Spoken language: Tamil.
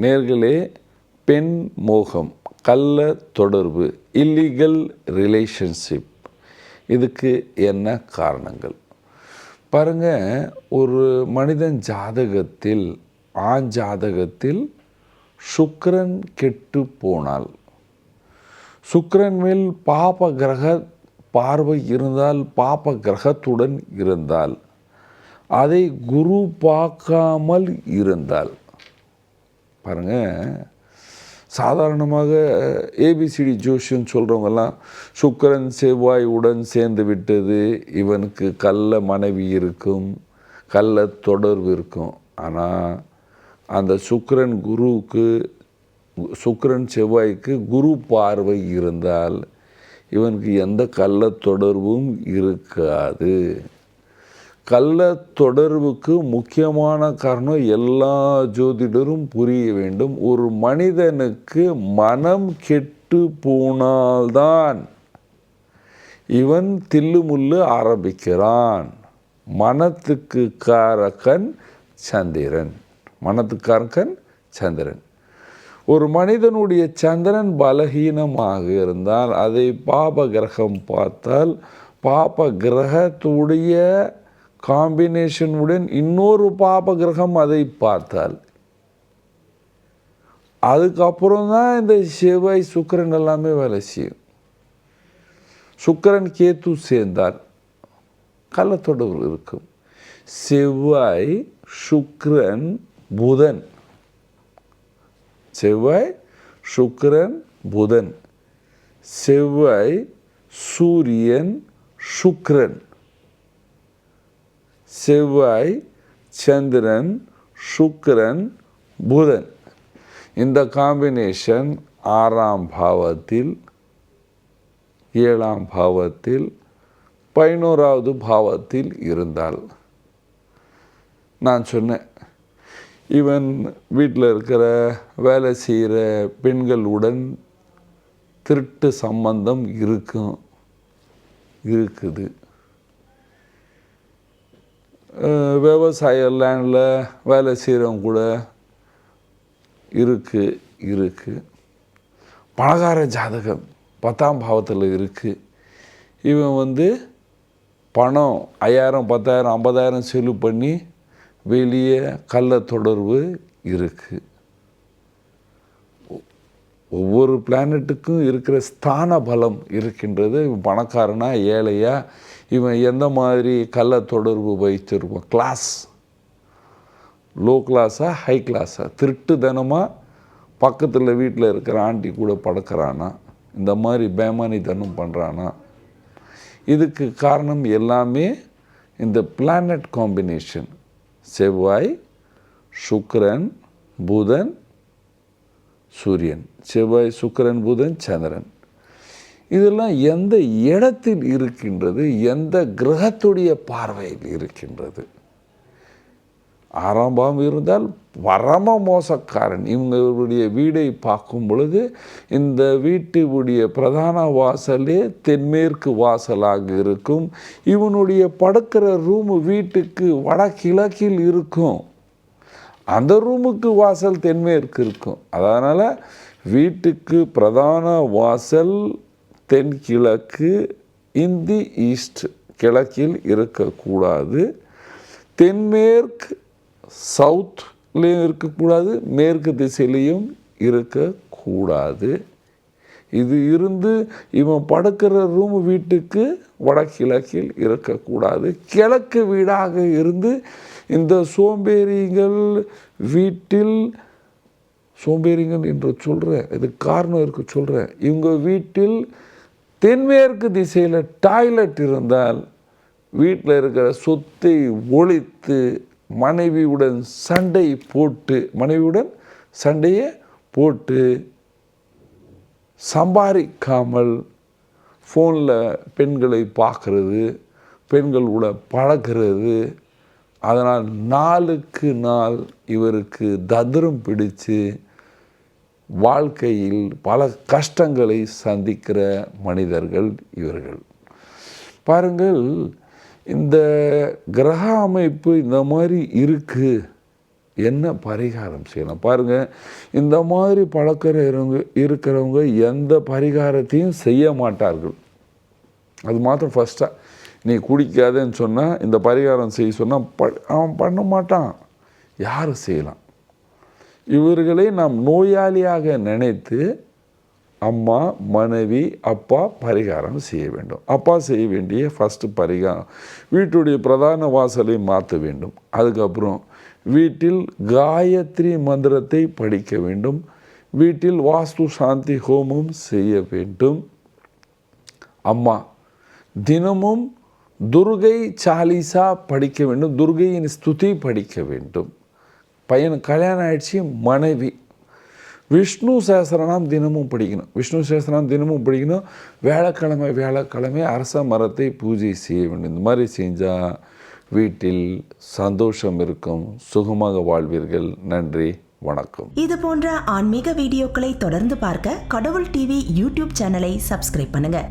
நேர்களே பெண் மோகம் கள்ள தொடர்பு இல்லீகல் ரிலேஷன்ஷிப் இதுக்கு என்ன காரணங்கள்? பாருங்கள் ஒரு மனிதன் ஜாதகத்தில் ஆண் ஜாதகத்தில் சுக்கரன் கெட்டு போனால் சுக்கரன் மேல் பாப கிரக பார்வை இருந்தால் பாப கிரகத்துடன் இருந்தால் அதை குரு பார்க்காமல் இருந்தால் பாருங்கள் சாதாரணமாக ஏபிசிடி ஜோஷின்னு சொல்கிறவங்கெல்லாம் சுக்கரன் செவ்வாய் உடன் சேர்ந்து விட்டது. இவனுக்கு கள்ள மனைவி இருக்கும் கள்ள தொடர்பு இருக்கும். ஆனால் அந்த சுக்கிரன் குருவுக்கு சுக்கரன் செவ்வாய்க்கு குரு பார்வை இருந்தால் இவனுக்கு எந்த கள்ள தொடர்பும் இருக்காது. கள்ள தொடர்புக்கு முக்கியமான காரணம் எல்லா ஜோதிடரும் புரிய வேண்டும். ஒரு மனிதனுக்கு மனம் கெட்டு போனால்தான் இவன் தில்லுமுள்ளு ஆரம்பிக்கிறான். மனத்துக்கு காரகன் சந்திரன். மனத்துக்காரகன் சந்திரன். ஒரு மனிதனுடைய சந்திரன் பலகீனமாக இருந்தால் அதை பாப கிரகம் பார்த்தால் பாப கிரகத்துடைய காம்பினேஷனுடன் இன்னொரு பாப கிரகம் அதை பார்த்தால் அதுக்கப்புறம் தான் இந்த செவ்வாய் சுக்கிரன் எல்லாமே வேலை செய்யும். சுக்கிரன் கேத்து சேர்ந்தால் கள்ளத்தொடர்பு இருக்கும். செவ்வாய் சுக்கரன் புதன். செவ்வாய் சுக்கரன் புதன். செவ்வாய் சூரியன் சுக்கரன். செவ்வாய் சந்திரன் சுக்கிரன் புதன். இந்த காம்பினேஷன் ஆறாம் பாவத்தில் ஏழாம் பாவத்தில் பதினோராவது பாவத்தில் இருந்தால் நான் சொன்னேன் இவன் வீட்டில் இருக்கிற வேலை செய்கிற பெண்களுடன் திருட்டு சம்பந்தம் இருக்கும் இருக்குது. விவசாய லேண்டில் வேலை செய்கிறவங்க கூட இருக்குது இருக்குது பணக்கார ஜாதகம் பத்தாம் பாவத்தில் இருக்குது இவன் வந்து பணம் ஐயாயிரம் பத்தாயிரம் ஐம்பதாயிரம் செலவு பண்ணி வெளியே கள்ள தொடர்பு இருக்குது ஒவ்வொரு பிளானட்டுக்கும் இருக்கிற ஸ்தான பலம் இருக்கின்றது. இவன் பணக்காரனா ஏழையா இவன் எந்த மாதிரி கள்ள தொடர்பு வைத்திருப்பான் கிளாஸ் லோ கிளாஸா ஹை கிளாஸா திருட்டுத்தனமாக பக்கத்தில் வீட்டில் இருக்கிற ஆண்டி கூட படுக்கிறானா? இந்த மாதிரி பேமானித்தனம் பண்ணுறானா இதுக்கு காரணம் எல்லாமே இந்த பிளானட் காம்பினேஷன் செவ்வாய் சுக்கரன் புதன் சூரியன். செவ்வாய் சுக்கரன் புதன் சந்திரன். இதெல்லாம் எந்த இடத்தில் இருக்கின்றது? எந்த கிரகத்துடைய பார்வையில் இருக்கின்றது? ஆறாம் பாவம் இருந்தால் பரம மோசக்காரன். இவங்களுடைய வீடை பார்க்கும் பொழுது இந்த வீட்டுடைய பிரதான வாசலே தென்மேற்கு வாசலாக இருக்கும். இவனுடைய படுக்கிற ரூமு வீட்டுக்கு வடகிழக்கில் இருக்கும். அந்த ரூமுக்கு வாசல் தென்மேற்கு இருக்கும். அதனால் வீட்டுக்கு பிரதான வாசல் தென்கிழக்கு இந்தி ஈஸ்ட் கிழக்கில் இருக்கக்கூடாது. தென்மேற்கு சவுத்லேயும் இருக்கக்கூடாது. மேற்கு திசையிலையும் இருக்கக்கூடாது. இது இருந்து இவன் படுக்கிற ரூம் வீட்டுக்கு வடகிழக்கில் இருக்கக்கூடாது. கிழக்கு வீடாக இருந்து இந்த சோம்பேறிகள் வீட்டில் சோம்பேறிகள் என்று சொல்கிறேன் இது காரணம் இருக்கு சொல்கிறேன் இவங்க வீட்டில் தென்மேற்கு திசையில் டாய்லெட் இருந்தால் வீட்டில் இருக்கிற சொத்தை ஒழித்து மனைவியுடன் சண்டை போட்டு மனைவியுடன் சண்டையை போட்டு சம்பாதிக்காமல் ஃபோனில் பெண்களை பார்க்குறது பெண்கள் கூட பழகிறது அதனால் நாளுக்கு நாள் இவருக்கு ததிரம் பிடிச்சு வாழ்க்கையில் பல கஷ்டங்களை சந்திக்கிற மனிதர்கள் இவர்கள். பாருங்கள் இந்த கிரக அமைப்பு இந்த மாதிரி இருக்குது என்ன பரிகாரம் செய்யலாம் பாருங்கள் இந்த மாதிரி பழக்கம் இருக்கிறவங்க எந்த பரிகாரத்தையும் செய்ய மாட்டார்கள். அது மாத்திரம் ஃபஸ்ட்டாக நீ குடிக்காதேன்னு சொன்னால் இந்த பரிகாரம் செய்ய சொன்னால் ப அவன் பண்ண மாட்டான். யார் செய்யலாம்? இவர்களை நாம் நோயாளியாக நினைத்து அம்மா மனைவி அப்பா பரிகாரம் செய்ய வேண்டும். அப்பா செய்ய வேண்டிய ஃபஸ்ட்டு பரிகாரம் வீட்டுடைய பிரதான வாசலை மாற்ற வேண்டும். அதுக்கப்புறம் வீட்டில் காயத்ரி மந்திரத்தை படிக்க வேண்டும். வீட்டில் வாஸ்து சாந்தி ஹோமம் செய்ய வேண்டும். அம்மா தினமும் துர்கை சாலிசா படிக்க வேண்டும். துர்கையின் ஸ்துதி படிக்க வேண்டும். பையனுக்கு கல்யாணம் ஆயிடுச்சு மனைவி. விஷ்ணு சஹஸ்ரநாம் தினமும் படிக்கணும். விஷ்ணு சஹஸ்ரநாம் தினமும் படிக்கணும். வேலைக்கிழமை வேலைக்கிழமை அரச மரத்தை பூஜை செய்ய வேண்டும். இந்த மாதிரி செஞ்சால் வீட்டில் சந்தோஷம் இருக்கும். சுகமாக வாழ்வீர்கள். நன்றி. வணக்கம். இது போன்ற ஆன்மீக வீடியோக்களை தொடர்ந்து பார்க்க கடவுள் டிவி யூடியூப் சேனலை சப்ஸ்கிரைப் பண்ணுங்க.